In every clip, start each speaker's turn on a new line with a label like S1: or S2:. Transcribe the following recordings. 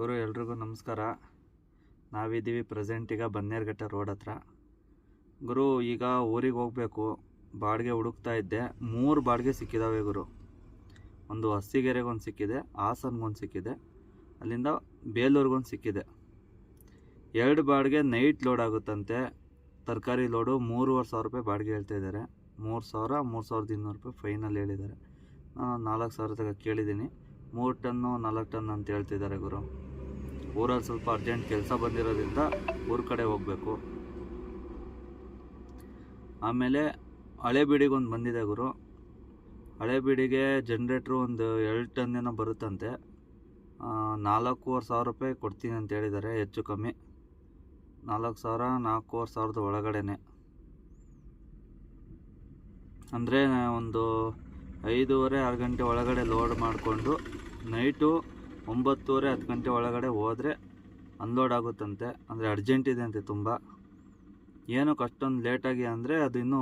S1: ಗುರು, ಎಲ್ರಿಗೂ ನಮಸ್ಕಾರ. ನಾವಿದ್ದೀವಿ ಪ್ರೆಸೆಂಟ್ ಈಗ ಬನ್ನೇರ್ಘಟ್ಟ ರೋಡ್ ಹತ್ರ. ಗುರು, ಈಗ ಊರಿಗೆ ಹೋಗಬೇಕು. ಬಾಡಿಗೆ ಹುಡುಕ್ತಾ ಇದ್ದೆ. ಮೂರು ಬಾಡಿಗೆ ಸಿಕ್ಕಿದಾವೆ ಗುರು. ಒಂದು ಹಸಿಗೆರೆಗೊಂದು ಸಿಕ್ಕಿದೆ, ಹಾಸನ್ಗೊಂದು ಸಿಕ್ಕಿದೆ, ಅಲ್ಲಿಂದ ಬೇಲೂರಿಗೊಂದು ಸಿಕ್ಕಿದೆ. ಎರಡು ಬಾಡಿಗೆ ನೈಟ್ ಲೋಡ್ ಆಗುತ್ತಂತೆ. ತರಕಾರಿ ಲೋಡು ಮೂರುವರೆ ಸಾವಿರ ರೂಪಾಯಿ ಬಾಡಿಗೆ ಹೇಳ್ತಾ ಇದ್ದಾರೆ. ಮೂರು ಸಾವಿರ, ಮೂರು ಸಾವಿರದ ಇನ್ನೂರು ರೂಪಾಯಿ ಫೈನಲ್ ಹೇಳಿದ್ದಾರೆ. ನಾನು ನಾಲ್ಕು ಸಾವಿರ ಕೇಳಿದ್ದೀನಿ. ಮೂರು ಟನ್ನು, ನಾಲ್ಕು ಟನ್ ಅಂತ ಹೇಳ್ತಿದ್ದಾರೆ ಗುರು. ಊರಲ್ಲಿ ಸ್ವಲ್ಪ ಅರ್ಜೆಂಟ್ ಕೆಲಸ ಬಂದಿರೋದ್ರಿಂದ ಊರ ಕಡೆ ಹೋಗಬೇಕು. ಆಮೇಲೆ ಹಳೆ ಬೀಡಿಗೆ ಒಂದು ಬಂದಿದೆ ಗುರು. ಹಳೆ ಬೀಡಿಗೆ ಜನ್ರೇಟ್ರು ಒಂದು ಎರಡು ಟನ್ ಏನೋ ಬರುತ್ತಂತೆ. ನಾಲ್ಕೂವರೆ ಸಾವಿರ ರೂಪಾಯಿ ಕೊಡ್ತೀನಿ ಅಂತ ಹೇಳಿದ್ದಾರೆ, ಹೆಚ್ಚು ಕಮ್ಮಿ. ನಾಲ್ಕು ಸಾವಿರ, ನಾಲ್ಕೂವರೆ ಸಾವಿರದ ಒಳಗಡೆನೆ. ಅಂದರೆ ಒಂದು ಐದೂವರೆ, ಆರು ಗಂಟೆ ಒಳಗಡೆ ಲೋಡ್ ಮಾಡಿಕೊಂಡು ನೈಟು ಒಂಬತ್ತುವರೆ, ಹತ್ತು ಗಂಟೆ ಒಳಗಡೆ ಹೋದರೆ ಅನ್ಲೋಡ್ ಆಗುತ್ತಂತೆ. ಅಂದರೆ ಅರ್ಜೆಂಟ್ ಇದೆ ಅಂತೆ ತುಂಬ. ಏನಕ್ಕೆ ಅಷ್ಟೊಂದು ಲೇಟಾಗಿ ಅಂದರೆ ಅದು ಇನ್ನೂ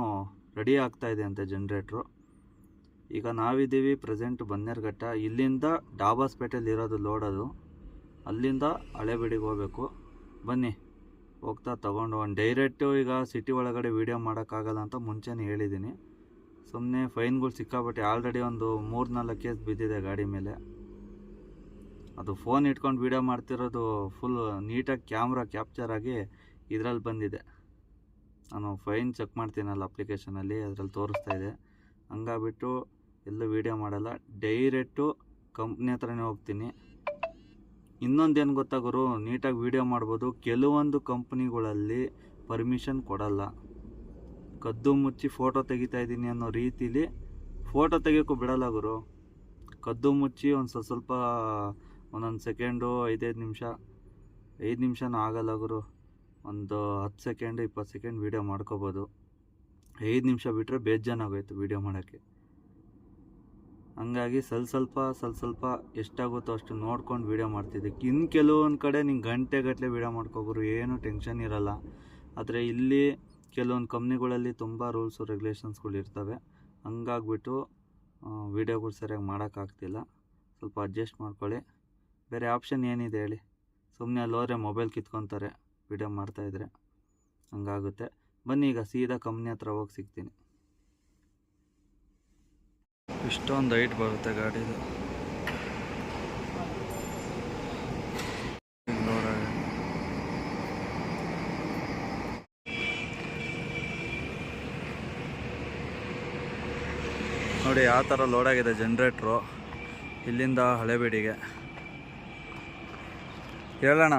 S1: ರೆಡಿ ಆಗ್ತಾಯಿದೆ ಅಂತೆ ಜನ್ರೇಟ್ರು ಈಗ ನಾವಿದ್ದೀವಿ ಪ್ರೆಸೆಂಟ್ ಬನ್ನೇರ್ಘಟ್ಟ. ಇಲ್ಲಿಂದ ಡಾಬಾಸ್ಪೇಟೆಯಲ್ಲಿ ಇರೋದು ಲೋಡ್ ಅದು. ಅಲ್ಲಿಂದ ಹಳೆಬೀಡಿಗೆ ಹೋಗಬೇಕು. ಬನ್ನಿ, ಹೋಗ್ತಾ ತೊಗೊಂಡು ಒಂದು ಡೈರೆಕ್ಟು ಈಗ ಸಿಟಿ ಒಳಗಡೆ ವೀಡಿಯೋ ಮಾಡೋಕ್ಕಾಗಲ್ಲ ಅಂತ ಮುಂಚೆನೇ ಹೇಳಿದ್ದೀನಿ. ಸುಮ್ಮನೆ ಫೈನ್ಗಳು ಸಿಕ್ಕಾಪಟ್ಟೆ. ಆಲ್ರೆಡಿ ಒಂದು ಮೂರು ನಾಲ್ಕು ಕೇಸ್ ಬಿದ್ದಿದೆ ಗಾಡಿ ಮೇಲೆ. ಅದು ಫೋನ್ ಇಟ್ಕೊಂಡು ವೀಡಿಯೋ ಮಾಡ್ತಿರೋದು ಫುಲ್ ನೀಟಾಗಿ ಕ್ಯಾಮ್ರಾ ಕ್ಯಾಪ್ಚರ್ ಆಗಿ ಇದರಲ್ಲಿ ಬಂದಿದೆ. ನಾನು ಫೈನ್ ಚೆಕ್ ಮಾಡ್ತೀನಲ್ಲ ಅಪ್ಲಿಕೇಶನಲ್ಲಿ ಅದರಲ್ಲಿ ತೋರಿಸ್ತಾ ಇದೆ. ಹಂಗಾಗ್ಬಿಟ್ಟು ಎಲ್ಲೂ ವೀಡಿಯೋ ಮಾಡಲ್ಲ. ಡೈರೆಕ್ಟು ಕಂಪ್ನಿ ಹತ್ರನೇ ಹೋಗ್ತೀನಿ. ಇನ್ನೊಂದೇನು ಗೊತ್ತಾಗೋರು ನೀಟಾಗಿ ವೀಡಿಯೋ ಮಾಡ್ಬೋದು. ಕೆಲವೊಂದು ಕಂಪ್ನಿಗಳಲ್ಲಿ ಪರ್ಮಿಷನ್ ಕೊಡಲ್ಲ. ಕದ್ದು ಮುಚ್ಚಿ ಫೋಟೋ ತೆಗಿತಾ ಇದ್ದೀನಿ ಅನ್ನೋ ರೀತಿಲಿ ಫೋಟೋ ತೆಗಿಯೋಕ್ಕೂ ಬಿಡಲ್ಲ ಗುರು. ಕದ್ದು ಮುಚ್ಚಿ ಒಂದು ಸ್ವಲ್ಪ ಸ್ವಲ್ಪ ಒಂದೊಂದು ಸೆಕೆಂಡು ಐದೈದು ನಿಮಿಷ, ಐದು ನಿಮಿಷನೂ ಆಗಲ್ಲ ಗುರು. ಒಂದು ಹತ್ತು ಸೆಕೆಂಡು ಇಪ್ಪತ್ತು ಸೆಕೆಂಡ್ ವೀಡಿಯೋ ಮಾಡ್ಕೋಬೋದು. ಐದು ನಿಮಿಷ ಬಿಟ್ಟರೆ ಬೇಜಾನಾಗೋಯ್ತು ವೀಡಿಯೋ ಮಾಡೋಕ್ಕೆ. ಹಂಗಾಗಿ ಸ್ವಲ್ಪ ಸ್ವಲ್ಪ ಸ್ವಲ್ಪ ಸ್ವಲ್ಪ ಎಷ್ಟಾಗುತ್ತೋ ಅಷ್ಟು ನೋಡ್ಕೊಂಡು ವೀಡಿಯೋ ಮಾಡ್ತಿದ್ದೆ. ಇನ್ನು ಕೆಲವೊಂದು ಕಡೆ ನಿಂಗೆ ಗಂಟೆಗಟ್ಟಲೆ ವೀಡಿಯೋ ಮಾಡ್ಕೋಬರು ಏನೂ ಟೆನ್ಷನ್ ಇರಲ್ಲ. ಆದರೆ ಇಲ್ಲಿ ಕೆಲವೊಂದು ಕಂಪ್ನಿಗಳಲ್ಲಿ ತುಂಬ ರೂಲ್ಸು ರೆಗ್ಯುಲೇಷನ್ಸ್ಗಳಿರ್ತವೆ ಹಂಗಾಗ್ಬಿಟ್ಟು ವೀಡಿಯೋಗಳು ಸರಿಯಾಗಿ ಮಾಡೋಕ್ಕಾಗ್ತಿಲ್ಲ. ಸ್ವಲ್ಪ ಅಡ್ಜಸ್ಟ್ ಮಾಡ್ಕೊಳ್ಳಿ. ಬೇರೆ ಆಪ್ಷನ್ ಏನಿದೆ ಹೇಳಿ? ಸುಮ್ಮನೆ ಅಲ್ಲಿ ಹೋದ್ರೆ ಮೊಬೈಲ್ ಕಿತ್ಕೊತಾರೆ ವೀಡಿಯೋ ಮಾಡ್ತಾಯಿದ್ರೆ ಹಂಗಾಗುತ್ತೆ. ಬನ್ನಿ ಈಗ ಸೀದಾ ಕಂಪ್ನಿ ಹತ್ರ ಹೋಗಿ ಸಿಗ್ತೀನಿ. ಇಷ್ಟೊಂದು ಹೈಟ್ ಬರುತ್ತೆ ಗಾಡಿದು. ನೋಡಿ ಯಾವ ಥರ ಲೋಡ್ ಆಗಿದೆ ಜನ್ರೇಟ್ರು ಇಲ್ಲಿಂದ ಹಳೆಬೀಡಿಗೆ. ಹೇಳೋಣ.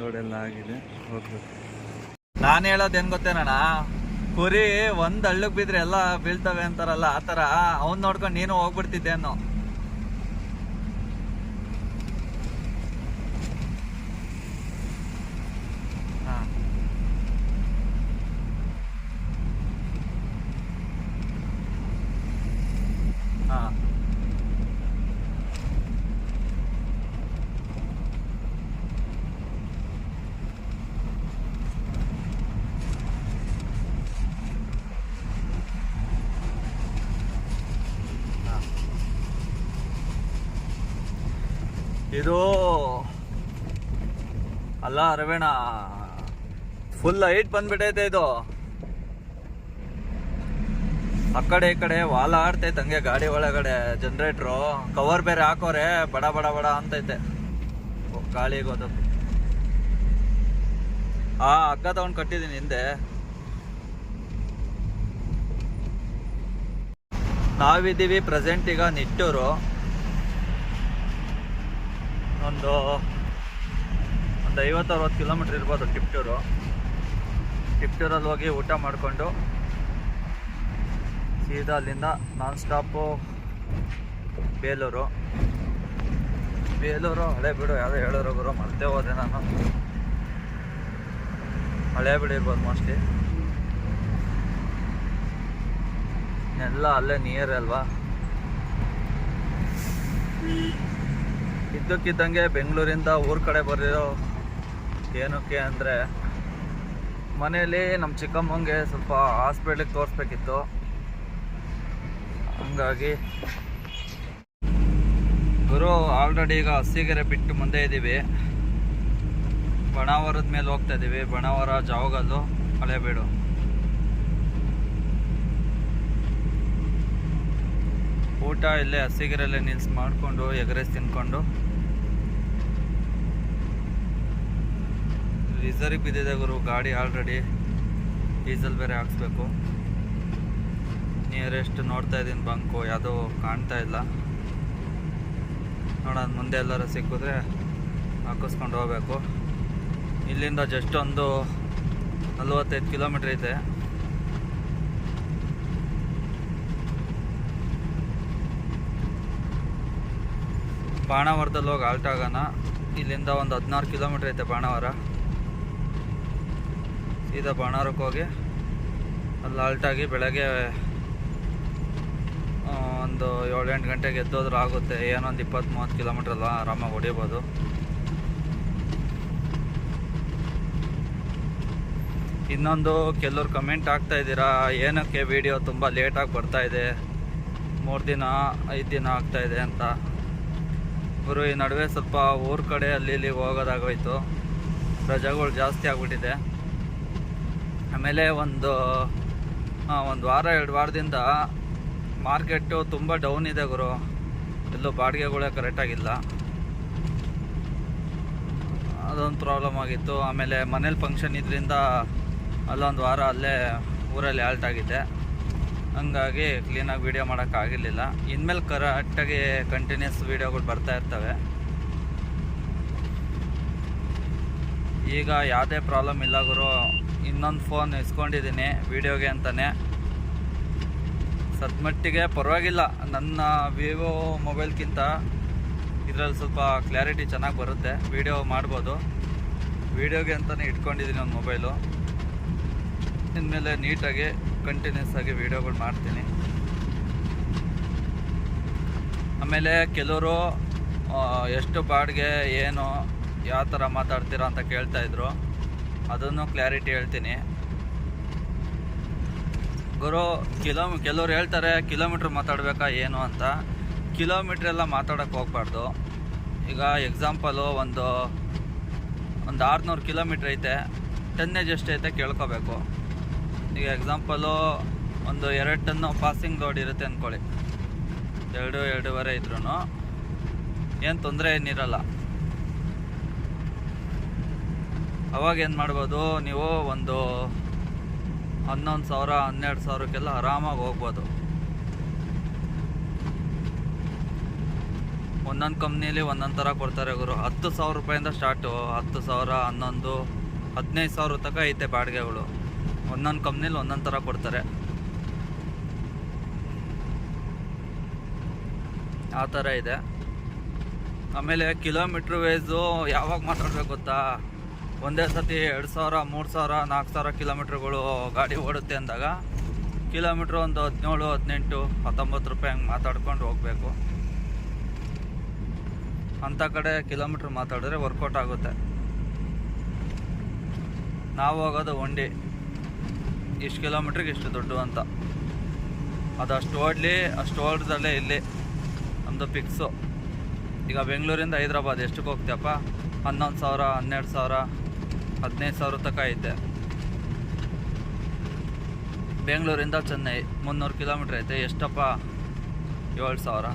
S1: ನೋಡೆಲ್ಲ ಆಗಿದೆ, ಹೋಗ್ಬೇಕು. ನಾನು ಹೇಳೋದು ಏನು ಗೊತ್ತೇನಣ್ಣ? ಕುರಿ ಒಂದು ಹಳ್ಳಿಗೆ ಬಿದ್ರೆ ಎಲ್ಲ ಬೀಳ್ತವೆ ಅಂತಾರಲ್ಲ, ಆ ಥರ. ಅವ್ನು ನೋಡ್ಕೊಂಡು ನೀನು ಹೋಗ್ಬಿಡ್ತಿದ್ದೆ ಇದು ಅಲ್ಲ ರವೇಣ ಫುಲ್ ಹೈಟ್ ಬಂದ್ಬಿಟ್ಟೈತೆ ಇದು. ಆ ಕಡೆ ಈ ಕಡೆ ವಾಲ ಆಡ್ತೈತೆ ಹಂಗೆ ಗಾಡಿ ಒಳಗಡೆ ಜನ್ರೇಟ್ರು ಕವರ್ ಬೇರೆ ಹಾಕೋರೆ ಬಡ ಬಡ ಬಡ ಅಂತೈತೆ. ಓ, ಗಾಳಿಗೆ ಹೋದ ಆ ಹಗ್ಗ ತಗೊಂಡು ಕಟ್ಟಿದ್ದೀನಿ ಹಿಂದೆ. ನಾವಿದ್ದೀವಿ ಪ್ರೆಸೆಂಟ್ ಈಗ ನಿಟ್ಟೂರು. ಒಂದು ಒಂದು ಐವತ್ತು ಅರವತ್ತು ಕಿಲೋಮೀಟ್ರ್ ಇರ್ಬೋದು ಟಿಪ್ಟೂರು ಟಿಪ್ಟೂರಲ್ಲಿ ಹೋಗಿ ಊಟ ಮಾಡಿಕೊಂಡು ಸೀದಾ ಅಲ್ಲಿಂದ ನಾನ್ ಸ್ಟಾಪು ಬೇಲೂರು. ಬೇಲೂರು ಹಳೆ ಬಿಡು ಯಾವುದೋ ಹೇಳೋರು ಗುರು, ಮರ್ತೇ ಹೋದೆ ನಾನು. ಹಳೆ ಬಿಡು ಇರ್ಬೋದು ಮೋಸ್ಟ್ಲಿ ಎಲ್ಲ ಅಲ್ಲೇ ನಿಯರ್ ಅಲ್ವಾ? ಇದ್ದಕ್ಕಿದ್ದಂಗೆ ಬೆಂಗಳೂರಿಂದ ಊರ ಕಡೆ ಬರೋ ಏನಕ್ಕೆ ಅಂದರೆ ಮನೇಲಿ ನಮ್ಮ ಚಿಕ್ಕಮ್ಮಂಗೆ ಸ್ವಲ್ಪ ಹಾಸ್ಪಿಟ್ಲಿಗೆ ತೋರಿಸ್ಬೇಕಿತ್ತು. ಹಂಗಾಗಿ ಗುರು ಆಲ್ರೆಡಿ ಈಗ ಹಸಿಗೆರೆ ಬಿಟ್ಟು ಮುಂದೆ ಇದ್ದೀವಿ ಬಣಾವರದ ಮೇಲೆ ಹೋಗ್ತಾ ಇದ್ದೀವಿ ಬಣಾವರ ಜಾವಗಲ್ಲು, ಹಳೆಬೀಡು. ಊಟ ಇಲ್ಲೇ ಹಸಿಗಿರಲ್ಲೇ ನಿಲ್ಸಿ ಮಾಡಿಕೊಂಡು ಎಗ್ರೆಸ್ ತಿನ್ಕೊಂಡು. ರಿಸರ್ವ್ ಬಿದ್ದಿದೆ ಗುರು, ಗಾಡಿ ಆಲ್ರೆಡಿ ಡೀಸೆಲ್ ಬೇರೆ ಹಾಕ್ಸ್ಬೇಕು. ನಿಯರೆಸ್ಟ್ ನೋಡ್ತಾ ಇದ್ದೀನಿ ಬಂಕು, ಯಾವುದೋ ಕಾಣ್ತಾ ಇಲ್ಲ. ನೋಡೋಣ, ಮುಂದೆ ಎಲ್ಲರೂ ಸಿಕ್ಕಿದ್ರೆ ಹಾಕಿಸ್ಕೊಂಡು ಹೋಗಬೇಕು. ಇಲ್ಲಿಂದ ಜಸ್ಟ್ ಒಂದು ನಲ್ವತ್ತೈದು ಕಿಲೋಮೀಟ್ರ್ ಐತೆ ಬಾಣಾವರದಲ್ಲಿ ಹೋಗಿ ಆಲ್ಟ್ ಆಗೋಣ. ಇಲ್ಲಿಂದ ಒಂದು ಹದಿನಾರು ಕಿಲೋಮೀಟ್ರ್ ಐತೆ ಬಾಣಾವರ. ಸೀದಾ ಬಾಣಾರಕ್ಕೆ ಹೋಗಿ ಅಲ್ಲಿ ಆಲ್ಟಾಗಿ ಬೆಳಗ್ಗೆ ಒಂದು ಏಳೆಂಟು ಗಂಟೆಗೆ ಎದ್ದೋದ್ರೆ ಆಗುತ್ತೆ. ಏನೊಂದು ಇಪ್ಪತ್ತು ಮೂವತ್ತು ಕಿಲೋಮೀಟ್ರ್ ಆರಾಮಾಗಿ ಹೊಡಿಬೋದು. ಇನ್ನೊಂದು, ಕೆಲವ್ರು ಕಮೆಂಟ್ ಆಗ್ತಾ ಏನಕ್ಕೆ ವಿಡಿಯೋ ತುಂಬ ಲೇಟಾಗಿ ಬರ್ತಾಯಿದೆ ಮೂರು ದಿನ, ಐದು ದಿನ ಆಗ್ತಾ ಇದೆ ಅಂತ. ಗುರು ಈ ನಡುವೆ ಸ್ವಲ್ಪ ಊರ ಕಡೆ ಅಲ್ಲಿ ಇಲ್ಲಿ ಹೋಗೋದಾಗೋಯ್ತು. ರಜೆಗಳು ಜಾಸ್ತಿ ಆಗಿಬಿಟ್ಟಿದೆ. ಆಮೇಲೆ ಒಂದು ಒಂದು ವಾರ, ಎರಡು ವಾರದಿಂದ ಮಾರ್ಕೆಟು ತುಂಬ ಡೌನ್ ಇದೆ ಗುರು. ಎಲ್ಲೂ ಬಾಡಿಗೆಗಳೇ ಕರೆಕ್ಟಾಗಿಲ್ಲ ಅದೊಂದು ಪ್ರಾಬ್ಲಮ್ ಆಗಿತ್ತು. ಆಮೇಲೆ ಮನೇಲಿ ಫಂಕ್ಷನ್ ಇದರಿಂದ ಅಲ್ಲೊಂದು ವಾರ ಅಲ್ಲೇ ಊರಲ್ಲಿ ಆಲ್ಟ್ ಆಗಿದ್ದೆ ಹಂಗಾಗಿ ಕ್ಲೀನಾಗಿ ವೀಡಿಯೋ ಮಾಡೋಕ್ಕಾಗಿರಲಿಲ್ಲ ಇನ್ಮೇಲೆ ಕರೆಕ್ಟಾಗಿ ಕಂಟಿನ್ಯೂಸ್ ವೀಡಿಯೋಗಳು ಬರ್ತಾ ಇರ್ತವೆ. ಈಗ ಯಾವುದೇ ಪ್ರಾಬ್ಲಮ್ ಇಲ್ಲ ಗುರು ಇನ್ನೊಂದು ಫೋನ್ ಇಸ್ಕೊಂಡಿದ್ದೀನಿ ವೀಡಿಯೋಗೆ ಅಂತಲೇ ಸದ್ಮಟ್ಟಿಗೆ ಪರವಾಗಿಲ್ಲ. ನನ್ನ ವಿವೋ ಮೊಬೈಲ್ಗಿಂತ ಇದರಲ್ಲಿ ಸ್ವಲ್ಪ ಕ್ಲಾರಿಟಿ ಚೆನ್ನಾಗಿ ಬರುತ್ತೆ. ವೀಡಿಯೋ ಮಾಡ್ಬೋದು. ವೀಡಿಯೋಗೆ ಅಂತಲೇ ಇಟ್ಕೊಂಡಿದ್ದೀನಿ ಒಂದು ಮೊಬೈಲು ಇನ್ಮೇಲೆ ನೀಟಾಗಿ ಕಂಟಿನ್ಯೂಸ್ ಆಗಿ ವೀಡಿಯೋಗಳು ಮಾಡ್ತೀನಿ. ಆಮೇಲೆ ಕೆಲವರು ಎಷ್ಟು ಬಾಡಿಗೆ, ಏನು, ಯಾವ ಥರ ಮಾತಾಡ್ತೀರಾ ಅಂತ ಕೇಳ್ತಾ ಇದ್ರು. ಅದನ್ನು ಕ್ಲಾರಿಟಿ ಹೇಳ್ತೀನಿ. ಗುರು, ಕಿಲೋ, ಕೆಲವ್ರು ಹೇಳ್ತಾರೆ, ಕಿಲೋಮೀಟ್ರ್ ಮಾತಾಡಬೇಕಾ, ಏನು ಅಂತ. ಕಿಲೋಮೀಟ್ರ್ ಎಲ್ಲ ಮಾತಾಡೋಕ್ಕೆ ಹೋಗ್ಬಾರ್ದು. ಈಗ ಎಕ್ಸಾಂಪಲು ಒಂದು ಒಂದು ಆರುನೂರು ಕಿಲೋಮೀಟ್ರ್ ಐತೆ. ಟನ್ನೇಜ್ ಎಷ್ಟೈತೆ ಕೇಳ್ಕೋಬೇಕು. ಈಗ ಎಕ್ಸಾಂಪಲು ಒಂದು ಎರಡು ಟನ್ನು ಪಾಸಿಂಗ್ ಲೋಡ್ ಇರುತ್ತೆ ಅಂದ್ಕೊಳ್ಳಿ ಎರಡು, ಎರಡೂವರೆ ಇದ್ರೂ ಏನು ತೊಂದರೆ ಏನಿರಲ್ಲ. ಅವಾಗ ಏನು ಮಾಡ್ಬೋದು, ನೀವು ಒಂದು ಹನ್ನೊಂದು ಸಾವಿರ, ಹನ್ನೆರಡು ಸಾವಿರಕ್ಕೆಲ್ಲ ಆರಾಮಾಗಿ ಹೋಗ್ಬೋದು. ಒಂದೊಂದು ಕಂಪ್ನಿಲಿ ಒಂದೊಂದು ಥರ ಕೊಡ್ತಾರೆ ಗುರು. ಹತ್ತು ಸಾವಿರ ರೂಪಾಯಿಂದ ಸ್ಟಾರ್ಟು ಹತ್ತು ಸಾವಿರ, ಹನ್ನೊಂದು, ಹದಿನೈದು ಸಾವಿರ ತನಕ ಐತೆ ಬಾಡಿಗೆಗಳು. ಒಂದೊಂದು ಕಂಪ್ನಿಲಿ ಒಂದೊಂದು ಥರ ಕೊಡ್ತಾರೆ. ಆ ಥರ ಇದೆ. ಆಮೇಲೆ ಕಿಲೋಮೀಟ್ರ್ ವೈಸು ಯಾವಾಗ ಮಾತಾಡ್ಬೇಕು ಗೊತ್ತಾ? ಒಂದೇ ಸತಿ ಎರಡು ಸಾವಿರ, ಮೂರು ಸಾವಿರ ನಾಲ್ಕು ಸಾವಿರ ಕಿಲೋಮೀಟ್ರ್ಗಳು ಗಾಡಿ ಓಡುತ್ತೆ ಅಂದಾಗ ಕಿಲೋಮೀಟ್ರ್ ಒಂದು ಹದಿನೇಳು, ಹದಿನೆಂಟು, ಹತ್ತೊಂಬತ್ತು ರೂಪಾಯಿ ಹಂಗೆ ಮಾತಾಡ್ಕೊಂಡು ಹೋಗಬೇಕು. ಅಂಥ ಕಡೆ ಕಿಲೋಮೀಟ್ರ್ ಮಾತಾಡಿದ್ರೆ ವರ್ಕೌಟ್ ಆಗುತ್ತೆ. ನಾವು ಹೋಗೋದು ಒಂಡಿ ಇಷ್ಟು ಕಿಲೋಮೀಟ್ರಿಗೆ ಇಷ್ಟು ದುಡ್ಡು ಅಂತ. ಅದು ಅಷ್ಟು ಓಡಲಿ, ಅಷ್ಟು ಓಡ್ದಲ್ಲೇ ಇಲ್ಲಿ ನಮ್ಮದು ಫಿಕ್ಸು ಈಗ ಬೆಂಗಳೂರಿಂದ ಹೈದ್ರಾಬಾದ್ ಎಷ್ಟಕ್ಕೆ ಹೋಗ್ತೀಯಪ್ಪ? ಹನ್ನೊಂದು ಸಾವಿರ, ಹನ್ನೆರಡು ಸಾವಿರ, ಹದಿನೈದು ಸಾವಿರ ತನಕ ಐತೆ. ಬೆಂಗಳೂರಿಂದ ಚೆನ್ನೈ, ಮುನ್ನೂರು ಕಿಲೋಮೀಟ್ರ್ ಐತೆ. ಎಷ್ಟಪ್ಪ? ಏಳು ಸಾವಿರ.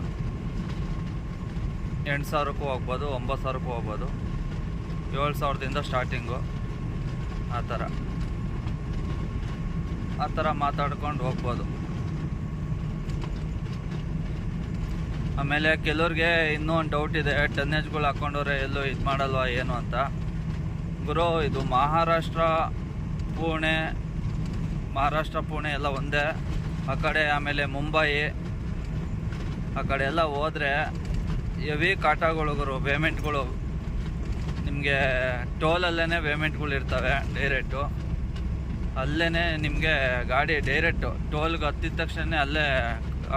S1: ಎಂಟು ಸಾವಿರಕ್ಕೂ ಹೋಗ್ಬೋದು, ಒಂಬತ್ತು ಸಾವಿರಕ್ಕೂ ಹೋಗ್ಬೋದು. ಏಳು ಸಾವಿರದಿಂದ ಸ್ಟಾರ್ಟಿಂಗು ಆ ಥರ. ಆ ಥರ ಮಾತಾಡ್ಕೊಂಡು ಹೋಗ್ಬೋದು. ಆಮೇಲೆ ಕೆಲವ್ರಿಗೆ ಇನ್ನೂ ಒಂದು ಡೌಟ್ ಇದೆ ಟನ್ನೇಜ್ಗಳು ಹಾಕೊಂಡವ್ರೆ ಎಲ್ಲೂ ಇದು ಮಾಡಲ್ವಾ, ಏನು ಅಂತ? ಗುರು, ಇದು ಮಹಾರಾಷ್ಟ್ರ, ಪುಣೆ ಮಹಾರಾಷ್ಟ್ರ, ಪುಣೆ ಎಲ್ಲ ಒಂದೇ. ಆ ಕಡೆ ಆಮೇಲೆ ಮುಂಬೈ, ಆ ಕಡೆ ಎಲ್ಲ ಹೋದರೆ ಹೆವಿ ಕಾಟಾಗಳು ಗುರು ಪೇಮೆಂಟ್ಗಳು ನಿಮಗೆ ಟೋಲಲ್ಲೇ ಪೇಮೆಂಟ್ಗಳು ಇರ್ತವೆ ಡೈರೆಕ್ಟು ಅಲ್ಲೇ ನಿಮಗೆ ಗಾಡಿ ಡೈರೆಕ್ಟು ಟೋಲ್ಗೆ ಹತ್ತಿದ ತಕ್ಷಣ ಅಲ್ಲೇ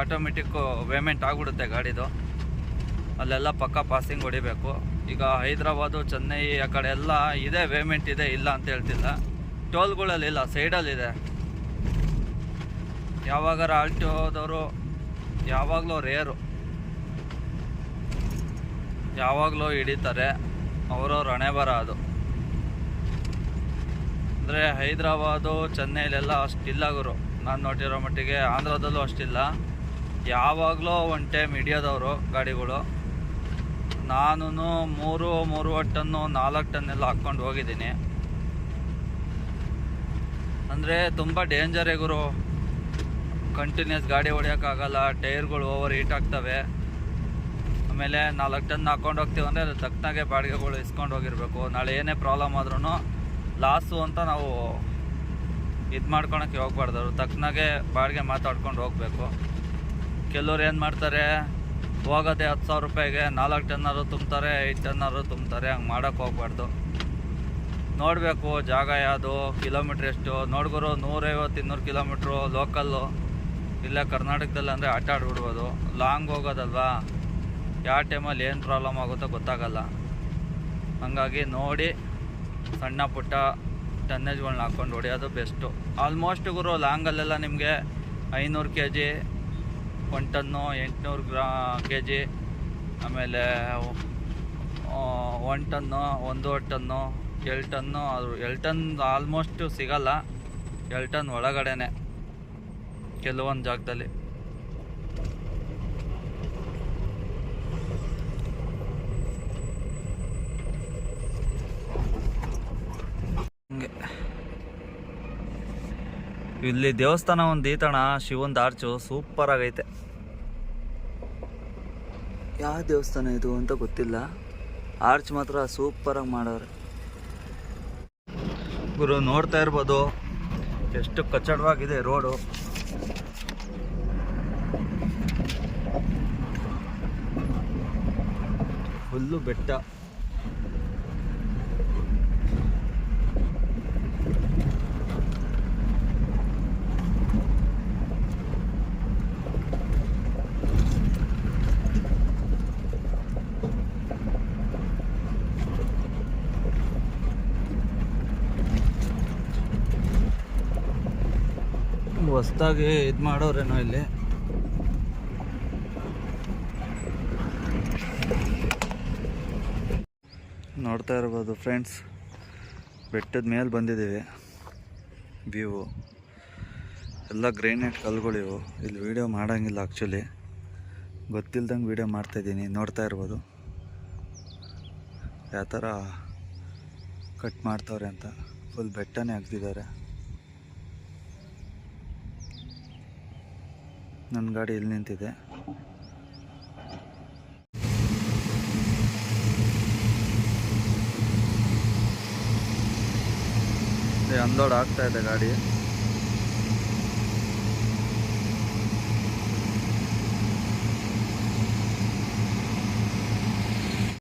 S1: ಆಟೋಮೆಟಿಕ್ಕು ಪೇಮೆಂಟ್ ಆಗಿಬಿಡುತ್ತೆ ಗಾಡಿದು. ಅಲ್ಲೆಲ್ಲ ಪಕ್ಕ ಪಾಸಿಂಗ್ ಹೊಡಿಬೇಕು. ಈಗ ಹೈದ್ರಾಬಾದು, ಚೆನ್ನೈ ಆ ಕಡೆ ಎಲ್ಲ ಇದೆ ಪೇಮೆಂಟ್ ಇದೆ, ಇಲ್ಲ ಅಂತ ಹೇಳ್ತಿಲ್ಲ. ಟೋಲ್ಗಳಲ್ಲಿ ಇಲ್ಲ ಸೈಡಲ್ಲಿದೆ ಯಾವಾಗಾರ ಆಲ್ಟೋದವರು ಯಾವಾಗಲೂ ರೇರು ಯಾವಾಗಲೂ ಹಿಡಿತಾರೆ. ಅವರವ್ರ ಹಣೆ ಬರ ಅದು. ಅಂದರೆ ಹೈದ್ರಾಬಾದು, ಚೆನ್ನೈಲೆಲ್ಲ ಅಷ್ಟಿಲ್ಲ ಗುರು. ನಾನು ನೋಡಿರೋ ಮಟ್ಟಿಗೆ ಆಂಧ್ರದಲ್ಲೂ ಅಷ್ಟಿಲ್ಲ. ಯಾವಾಗಲೂ ಒನ್ ಟೈಮ್ ಹಿಡಿಯೋದವರು ಗಾಡಿಗಳು. ನಾನು ಮೂರು ಮೂರುವ ಟನ್ನು, ನಾಲ್ಕು ಟನ್ನೆಲ್ಲ ಹಾಕ್ಕೊಂಡು ಹೋಗಿದ್ದೀನಿ. ಅಂದರೆ ತುಂಬ ಡೇಂಜರೇ ಗುರು. ಕಂಟಿನ್ಯೂಸ್ ಗಾಡಿ ಹೊಡಿಯೋಕ್ಕಾಗಲ್ಲ, ಟೈರ್ಗಳು ಓವರ್ ಹೀಟ್ ಆಗ್ತವೆ. ಆಮೇಲೆ ನಾಲ್ಕು ಟನ್ ಹಾಕ್ಕೊಂಡು ಹೋಗ್ತೀವಿ ಅಂದರೆ ಅದು ತಕ್ಕನಾಗೆ ಬಾಡಿಗೆಗಳು ಇಸ್ಕೊಂಡು ಹೋಗಿರಬೇಕು. ನಾಳೆ ಏನೇ ಪ್ರಾಬ್ಲಮ್ ಆದ್ರೂ ಲಾಸು ಅಂತ ನಾವು ಇದು ಮಾಡ್ಕೊಳಕ್ಕೆ ಹೋಗ್ಬಾರ್ದು. ತಕ್ಷಣಗೆ ಬಾಡಿಗೆ ಮಾತಾಡ್ಕೊಂಡು ಹೋಗಬೇಕು. ಕೆಲವ್ರು ಏನು ಮಾಡ್ತಾರೆ, ಹೋಗೋದೇ ಹತ್ತು ಸಾವಿರ ರೂಪಾಯಿಗೆ ನಾಲ್ಕು ಟನ್ನಾರು ತುಂಬ್ತಾರೆ, ಐದು ಟನ್ನಾರು ತುಂಬ್ತಾರೆ, ಹಂಗೆ ಮಾಡೋಕ್ಕೆ ಹೋಗ್ಬಾರ್ದು. ನೋಡಬೇಕು ಜಾಗ ಯಾವುದು, ಕಿಲೋಮೀಟ್ರ್ ಎಷ್ಟು. ನೋಡ್ಗುರು ನೂರೈವತ್ತು, ಇನ್ನೂರು ಕಿಲೋಮೀಟ್ರು ಲೋಕಲ್ಲು. ಇಲ್ಲೇ ಕರ್ನಾಟಕದಲ್ಲಿ ಅಂದರೆ ಆಟ ಆಡ್ಬಿಡ್ಬೋದು. ಲಾಂಗ್ ಹೋಗೋದಲ್ವಾ? ಯಾವ ಟೈಮಲ್ಲಿ ಏನು ಪ್ರಾಬ್ಲಮ್ ಆಗುತ್ತೋ ಗೊತ್ತಾಗಲ್ಲ. ಹಾಗಾಗಿ ನೋಡಿ ಸಣ್ಣ ಪುಟ್ಟ ಟನ್ನೇಜ್ಗಳನ್ನ ಹಾಕ್ಕೊಂಡು ಹೊಡೆಯೋದು ಬೆಸ್ಟು. ಆಲ್ಮೋಸ್ಟ್ ಗುರು ಲಾಂಗಲ್ಲೆಲ್ಲ ನಿಮಗೆ ಐನೂರು ಕೆ ಜಿ ಒನ್ ಟನ್ನು ಎಂಟುನೂರು ಗ್ರಾ ಕೆ ಜಿ ಆಮೇಲೆ ಒನ್ ಟನ್ನು, ಒಂದೂವರೆ ಟನ್ನು ಎಲ್ ಟನ್ನು ಅದು ಎಲ್ ಟನ್ ಆಲ್ಮೋಸ್ಟ್ ಸಿಗಲ್ಲ. ಎಲ್ ಟನ್ ಒಳಗಡೆ ಕೆಲವೊಂದು ಜಾಗದಲ್ಲಿ ಹಂಗೆ ಇಲ್ಲಿ ದೇವಸ್ಥಾನ ಒಂದು ಐತಣ ಶಿವಂದು ಆರ್ಚು ಸೂಪರ್ ಆಗೈತೆ. ಯಾವ ದೇವಸ್ಥಾನ ಇದು ಅಂತ ಗೊತ್ತಿಲ್ಲ. ಆರ್ಚ್ ಮಾತ್ರ ಸೂಪರ್ ಆಗಿ ಮಾಡವ್ರೆ ಗುರು ನೋಡ್ತಾ ಇರ್ಬೋದು. ಎಷ್ಟು ಕಚ್ಚಡವಾಗಿದೆ ರೋಡು. ಹುಲ್ಲು ಬೆಟ್ಟ. ಹೊಸ್ದಾಗಿ ಇದು ಮಾಡೋರೇನೋ ಇಲ್ಲಿ. ನೋಡ್ತಾ ಇರ್ಬೋದು ಫ್ರೆಂಡ್ಸ್, ಬೆಟ್ಟದ ಮೇಲೆ ಬಂದಿದ್ದೀವಿ. ವ್ಯೂ ಎಲ್ಲ ಗ್ರೈನೇಟ್ ಕಲ್ಗಳಿವು ಇಲ್ಲಿ ವೀಡಿಯೋ ಮಾಡೋಂಗಿಲ್ಲ ಆ್ಯಕ್ಚುಲಿ ಗೊತ್ತಿಲ್ದಂಗೆ ವೀಡಿಯೋ ಮಾಡ್ತಾಯಿದ್ದೀನಿ ನೋಡ್ತಾ ಇರ್ಬೋದು. ಯಾವ ಥರ ಕಟ್ ಮಾಡ್ತವ್ರೆ ಅಂತ. ಫುಲ್ ಬೆಟ್ಟನೇ ಹಾಕ್ತಿದ್ದಾರೆ. ನನ್ನ ಗಾಡಿ ಇಲ್ಲಿ ನಿಂತಿದೆ. ಅನ್ಲೋಡ್ ಆಗ್ತಾ ಇದೆ ಗಾಡಿ.